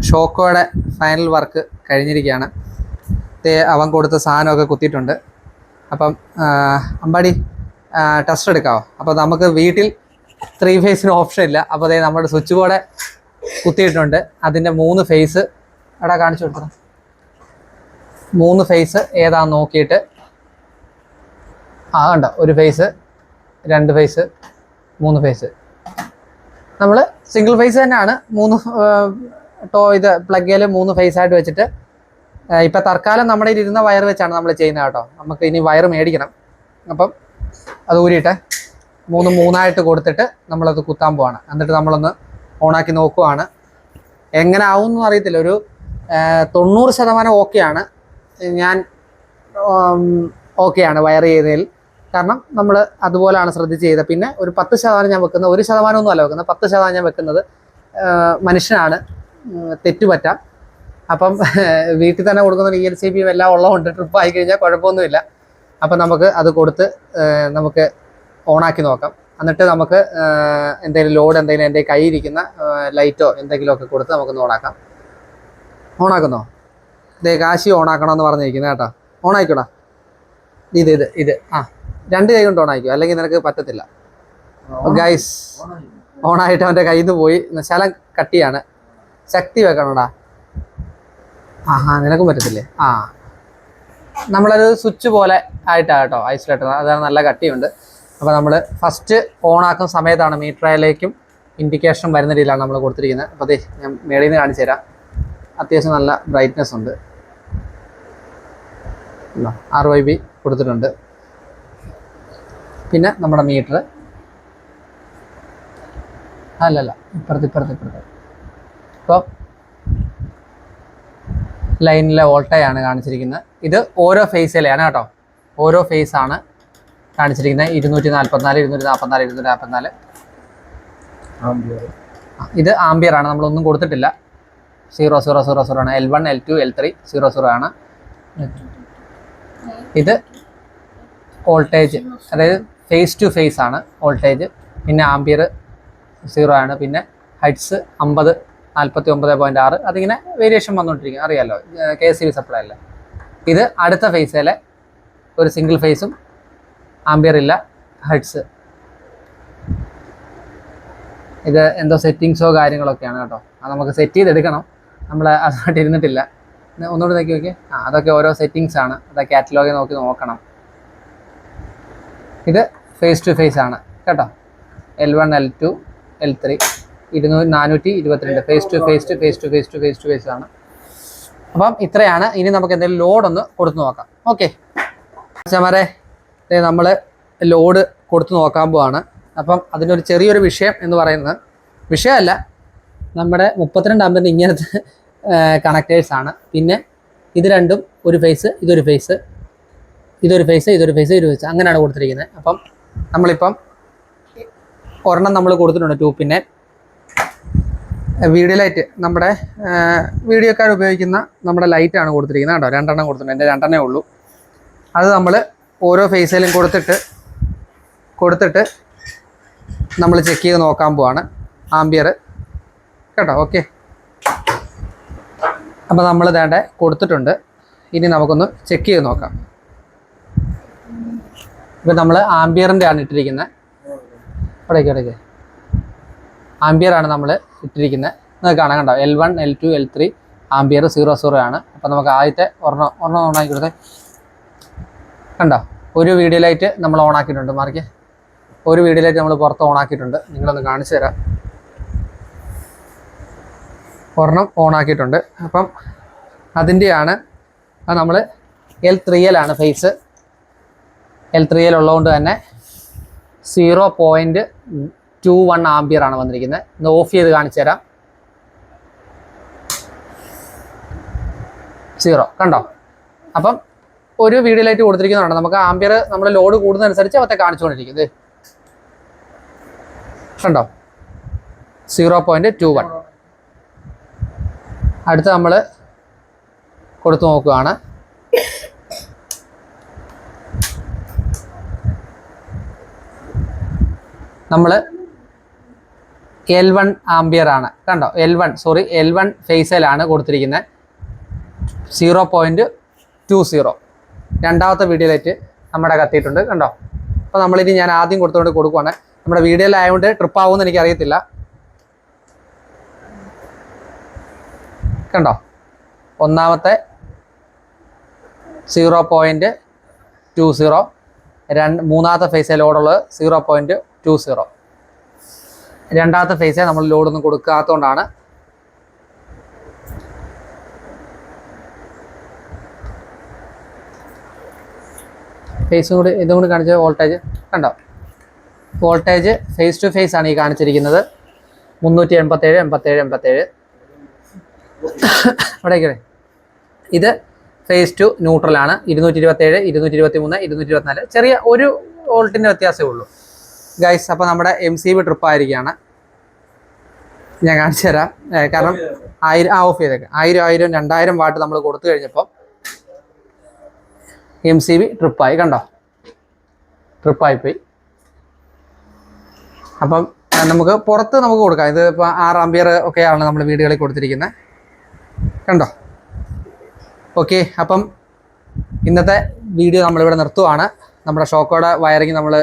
ഷോക്കോയുടെ ഫൈനൽ വർക്ക് കഴിഞ്ഞിരിക്കുകയാണ്. അവൻ കൊടുത്ത സാധനമൊക്കെ കുത്തിയിട്ടുണ്ട്. അപ്പം അമ്പാടി ടെസ്റ്റ് എടുക്കാമോ അപ്പോൾ നമുക്ക് വീട്ടിൽ ത്രീ ഫേസിന് ഓപ്ഷൻ ഇല്ല. അപ്പോൾ അതേ നമ്മുടെ സ്വിച്ച് ബോർഡ് കുത്തിയിട്ടുണ്ട്. അതിന്റെ മൂന്ന് ഫേസ് എടാ കാണിച്ചു കൊടുക്കണം മൂന്ന് ഫേസ് ഏതാന്ന് നോക്കിയിട്ട്? ആ കണ്ടോ? ഒരു ഫേസ് രണ്ട് ഫേസ് മൂന്ന് ഫേസ് നമ്മൾ സിംഗിൾ ഫേസ് തന്നെയാണ്. മൂന്ന് ടോ ഇത് പ്ലഗിൽ മൂന്ന് ഫേസ് ആയിട്ട് വെച്ചിട്ട് ഇപ്പം തൽക്കാലം നമ്മുടെ ഇരുന്ന വയർ വെച്ചാണ് നമ്മൾ ചെയ്യുന്നത് കേട്ടോ. നമുക്ക് ഇനി വയർ മേടിക്കണം. അപ്പം അത് ഊരിയിട്ട് മൂന്ന് മൂന്നായിട്ട് കൊടുത്തിട്ട് നമ്മളത് കുത്താൻ പോവാണ്. എന്നിട്ട് നമ്മളൊന്ന് ഓണാക്കി നോക്കുവാണ്. എങ്ങനെ ആവും എന്ന് അറിയത്തില്ല. ഒരു തൊണ്ണൂറ് ശതമാനം ഓക്കെയാണ് ഞാൻ ഓക്കെയാണ് വയർ ചെയ്തതിൽ. കാരണം നമ്മൾ അതുപോലെയാണ് ശ്രദ്ധിച്ച് ചെയ്തത്. പിന്നെ ഒരു പത്ത് ശതമാനം ഞാൻ വെക്കുന്നത് ഒരു ശതമാനം ഒന്നും അല്ല വെക്കുന്നത് പത്ത് ശതമാനം ഞാൻ വെക്കുന്നത് മനുഷ്യനാണ്. തെറ്റുപറ്റാം. തെറ്റ് അപ്പം [laughs] വീട്ടിൽ തന്നെ കൊടുക്കുന്ന ഇ എൽ സി ബിയും എല്ലാം ഉള്ളതുകൊണ്ട് ട്രിപ്പ് ആയി കഴിഞ്ഞാൽ കുഴപ്പമൊന്നുമില്ല. അപ്പം നമുക്ക് അത് കൊടുത്ത് നമുക്ക് ഓണാക്കി നോക്കാം. എന്നിട്ട് നമുക്ക് എന്തെങ്കിലും ലോഡ് എന്തെങ്കിലും എന്റെ കയ്യിരിക്കുന്ന ലൈറ്റോ എന്തെങ്കിലുമൊക്കെ കൊടുത്ത് നമുക്കൊന്ന് ഓണാക്കാം. ഓണാക്കുന്നോ? ഇതേ കാശി ഓണാക്കണമെന്ന് പറഞ്ഞിരിക്കുന്നത് കേട്ടോ. ഓണായിക്കോടാ. ഇത് ഇത് ഇത്. ആ. രണ്ട് കൈ കൊണ്ട് ഓണായിരിക്കും. അല്ലെങ്കിൽ നിനക്ക് പറ്റത്തില്ല. ഗൈസ് ഓണായിട്ട് അവന്റെ കയ്യിൽ നിന്ന് പോയി. ശലം കട്ടിയാണ്. ശക്തി വെക്കണോടാ. ആ നിനക്കും പറ്റത്തില്ലേ? ആ. നമ്മളൊരു സ്വിച്ച് പോലെ ആയിട്ടാണ് കേട്ടോ ഐസൊലേറ്റർ. അതാണ് നല്ല കട്ടിയുണ്ട്. അപ്പോൾ നമ്മൾ ഫസ്റ്റ് ഓണാക്കുന്ന സമയത്താണ് മീറ്ററിലേക്കും ഇൻഡിക്കേഷൻ വരുന്ന രീതിയിലാണ് നമ്മൾ കൊടുത്തിരിക്കുന്നത്. അപ്പോൾ അതെ ഞാൻ മേളിൽ നിന്ന് കാണിച്ചു തരാം. അത്യാവശ്യം നല്ല ബ്രൈറ്റ്നെസ് ഉണ്ട്. ആർ വൈ ബി കൊടുത്തിട്ടുണ്ട്. പിന്നെ നമ്മുടെ മീറ്റർ. അല്ലല്ല ഇപ്പുറത്ത് ഇപ്പുറത്ത് ഇപ്പുറത്ത്. ഇപ്പോൾ ലൈനിലെ ആണ് കാണിച്ചിരിക്കുന്നത്. ഇത് ഓരോ ഫേസിലെയാണ് കേട്ടോ. ഓരോ ഫേസ് ആണ് കാണിച്ചിരിക്കുന്നത്. ഇരുന്നൂറ്റി നാൽപ്പത്തിനാല് ഇരുന്നൂറ്റി നാൽപ്പത്തിനാല് ഇരുന്നൂറ്റി നാൽപ്പത്തിനാല് ഇത് ആംബിയർ ആണ് നമ്മളൊന്നും കൊടുത്തിട്ടില്ല. സീറോ സീറോ സീറോ സീറോ ആണ്. L one L two L three zero zero ആണ്. ഇത് വോൾട്ടേജ് അതായത് ഫേസ് ടു ഫേസ് ആണ് വോൾട്ടേജ് പിന്നെ ആംബിയർ സീറോ ആണ്. പിന്നെ ഹൈറ്റ്സ് അമ്പത് നാൽപ്പത്തി ഒമ്പത് പോയിന്റ് ആറ്. അതിങ്ങനെ വേരിയേഷൻ വന്നുകൊണ്ടിരിക്കും അറിയാമല്ലോ K S C B supply അല്ല ഇത് അടുത്ത ഫേസിലെ ഒരു സിംഗിൾ ഫേസും ആംബിയർ ഇല്ല ഹൈറ്റ്സ് ഇത് എന്തോ സെറ്റിങ്സോ കാര്യങ്ങളൊക്കെയാണ് കേട്ടോ. അത് നമുക്ക് സെറ്റ് ചെയ്തെടുക്കണം. നമ്മൾ അതുമായിട്ട് ഇരുന്നിട്ടില്ല. ഒന്നുകൂടി നോക്കി നോക്കിയേ. ആ അതൊക്കെ ഓരോ സെറ്റിങ്സ് ആണ്. അതൊക്കെ കാറ്റലോഗിൽ നോക്കി നോക്കണം. ഇത് ഫേസ് ടു ഫേസ് ആണ് കേട്ടോ? L one L two L three ഇരുന്നൂറ്റി നാനൂറ്റി ഇരുപത്തിരണ്ട്. Phase to phase to phase to phase to phase to phase ആണ്. അപ്പം ഇത്രയാണ്. ഇനി നമുക്ക് എന്തെങ്കിലും ലോഡ് ഒന്ന് കൊടുത്തു നോക്കാം. ഓക്കെ ചമരെ നമ്മൾ ലോഡ് കൊടുത്തു നോക്കാൻ പോവാണ്. അപ്പം അതിനൊരു ചെറിയൊരു വിഷയം എന്ന് പറയുന്നത് വിഷയമല്ല നമ്മുടെ മുപ്പത്തിരണ്ട് ആമ്പിന്റെ ഇങ്ങനത്തെ കണക്റ്റേഴ്സാണ് പിന്നെ ഇത് രണ്ടും ഒരു ഫേസ് ഇതൊരു ഫേസ് ഇതൊരു ഫേസ് ഇതൊരു ഫേസ് ഇതൊരു ഫേസ് അങ്ങനെയാണ് കൊടുത്തിരിക്കുന്നത്. അപ്പം നമ്മളിപ്പം ഒരെണ്ണം നമ്മൾ കൊടുത്തിട്ടുണ്ട് ടൂ പിന്നെ വീഡിയോ ലൈറ്റ് നമ്മുടെ വീഡിയോക്കാർ ഉപയോഗിക്കുന്ന നമ്മുടെ ലൈറ്റാണ് കൊടുത്തിരിക്കുന്നത് കേട്ടോ. രണ്ടെണ്ണം കൊടുത്തിട്ടുണ്ട്. എന്റെ രണ്ടെണ്ണേ ഉള്ളൂ. അത് നമ്മൾ ഓരോ ഫേസിലും കൊടുത്തിട്ട് കൊടുത്തിട്ട് നമ്മൾ ചെക്ക് ചെയ്ത് നോക്കാൻ പോവാണ്. ആംബിയർ കേട്ടോ? ഓക്കെ അപ്പോൾ നമ്മൾ വേണ്ട കൊടുത്തിട്ടുണ്ട്. ഇനി നമുക്കൊന്ന് ചെക്ക് ചെയ്ത് നോക്കാം. ഇപ്പം നമ്മൾ ആംബിയറിന്റെ ആണ് ഇട്ടിരിക്കുന്നത് അവിടേക്ക് ആംബിയർ ആണ് നമ്മൾ ഇട്ടിരിക്കുന്നത് നിങ്ങൾക്ക് കാണാൻ കണ്ടോ? L one L two L three ampere zero zero ആണ്. അപ്പോൾ നമുക്ക് ആദ്യത്തെ ഒരെണ്ണം ഒരെണ്ണം ഓണാക്കി കൊടുത്തേ. കണ്ടോ? ഒരു വീഡിയോ ലൈറ്റ് നമ്മൾ ഓണാക്കിയിട്ടുണ്ട് മാറിക്ക്. ഒരു വീഡിയോ ലൈറ്റ് നമ്മൾ പുറത്ത് ഓണാക്കിയിട്ടുണ്ട് നിങ്ങളൊന്ന് കാണിച്ചു തരാം. ഒരെണ്ണം ഓണാക്കിയിട്ടുണ്ട് അപ്പം അതിന്റെയാണ് അത് നമ്മൾ എൽ ത്രീ ആണ് ഫേസ് എൽ ത്രീ ഉള്ളതുകൊണ്ട് തന്നെ zero point two one ampere ആണ് വന്നിരിക്കുന്നത്. ഇത് ഓഫ് ചെയ്ത് കാണിച്ചു തരാം. സീറോ കണ്ടോ? അപ്പം ഒരു വീഡിയോ ലൈറ്റ് കൊടുത്തിരിക്കുന്നതാണ്. നമുക്ക് ആംബിയർ നമ്മൾ ലോഡ് കൂടുന്നതനുസരിച്ച് അവത്തെ കാണിച്ചുകൊണ്ടിരിക്കും. ഇത് കണ്ടോ? സീറോ പോയിന്റ് ടു വൺ അടുത്ത് നമ്മൾ കൊടുത്തു നോക്കുകയാണ്. നമ്മൾ എൽ വൺ ആംബിയർ ആണ്. കണ്ടോ? L one sorry L one ആണ് കൊടുത്തിരിക്കുന്നത് സീറോ പോയിന്റ് ടു സീറോ രണ്ടാമത്തെ വീഡിയോ ലൈറ്റ് നമ്മുടെ കത്തിയിട്ടുണ്ട്. കണ്ടോ? അപ്പോൾ നമ്മളിനി ഞാൻ ആദ്യം കൊടുത്തുകൊണ്ട് കൊടുക്കുവാണ്. നമ്മുടെ വീഡിയോയിലായതുകൊണ്ട് ട്രിപ്പ് ആവുമെന്ന് എനിക്ക് അറിയത്തില്ല കണ്ടോ? ഒന്നാമത്തെ സീറോ പോയിന്റ് ടു സീറോ രണ്ട് മൂന്നാമത്തെ ഫേസിലോടുള്ളത് സീറോ പോയിന്റ് ടു സീറോ രണ്ടാമത്തെ ഫേസ് നമ്മൾ ലോഡൊന്നും കൊടുക്കാത്തതുകൊണ്ടാണ് ഫേസും കൂടി ഇതും കൂടി കാണിച്ച വോൾട്ടേജ് കണ്ടോ? വോൾട്ടേജ് ഫേസ് ടു ഫേസ് ആണ് ഈ കാണിച്ചിരിക്കുന്നത്. മുന്നൂറ്റി എൺപത്തേഴ് എൺപത്തേഴ് എൺപത്തേഴ് അവിടേക്കേ ഇത് ഫേസ് ടു ന്യൂട്രലാണ് ഇരുന്നൂറ്റി ഇരുപത്തേഴ് ഇരുന്നൂറ്റി ഇരുപത്തി മൂന്ന് ഇരുന്നൂറ്റി ഇരുപത്തിനാല് ചെറിയ ഒരു വോൾട്ടിന്റെ വ്യത്യാസമേ ഉള്ളൂ. ഗൈസ് അപ്പോൾ നമ്മുടെ എം സി ബി ട്രിപ്പ് ആയിരിക്കുകയാണ് ഞാൻ കാണിച്ചു തരാം. കാരണം ആയിരം ആ ഓഫ് ചെയ്തേക്കാം. ആയിരം ആയിരം രണ്ടായിരം വാട്ട് നമ്മൾ കൊടുത്തു കഴിഞ്ഞപ്പോൾ എം സി ബി ട്രിപ്പായി കണ്ടോ? ട്രിപ്പായി പോയി. അപ്പം നമുക്ക് പുറത്ത് നമുക്ക് കൊടുക്കാം. ഇത് ഇപ്പോൾ ആറ് അമ്പിയർ ഒക്കെയാണ് നമ്മൾ വീടുകളിൽ കൊടുത്തിരിക്കുന്നത് കണ്ടോ? ഓക്കെ അപ്പം ഇന്നത്തെ വീഡിയോ നമ്മളിവിടെ നിർത്തുവാണ്. നമ്മുടെ ഷോക്കോടെ വയറിങ് നമ്മൾ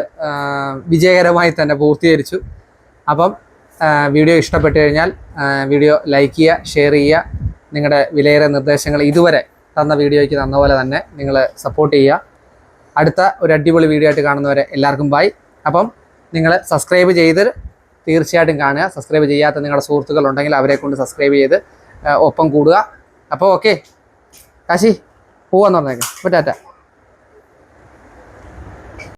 വിജയകരമായി തന്നെ പൂർത്തീകരിച്ചു. അപ്പം വീഡിയോ ഇഷ്ടപ്പെട്ടു കഴിഞ്ഞാൽ വീഡിയോ ലൈക്ക് ചെയ്യുക ഷെയർ ചെയ്യുക. നിങ്ങളുടെ വിലയേറെ നിർദ്ദേശങ്ങൾ ഇതുവരെ തന്ന വീഡിയോയ്ക്ക് തന്ന പോലെ തന്നെ നിങ്ങൾ സപ്പോർട്ട് ചെയ്യുക. അടുത്ത ഒരു അടിപൊളി വീഡിയോ ആയിട്ട് കാണുന്നവരെ എല്ലാവർക്കും ബൈ. അപ്പം നിങ്ങൾ സബ്സ്ക്രൈബ് ചെയ്ത് തീർച്ചയായിട്ടും കാണുക. സബ്സ്ക്രൈബ് ചെയ്യാത്ത നിങ്ങളുടെ സുഹൃത്തുക്കൾ ഉണ്ടെങ്കിൽ അവരെ കൊണ്ട് സബ്സ്ക്രൈബ് ചെയ്ത് ഒപ്പം കൂടുക. അപ്പോൾ ഓക്കെ. കാശി പോവാന്ന് പറഞ്ഞേക്കാം. അപ്പോൾ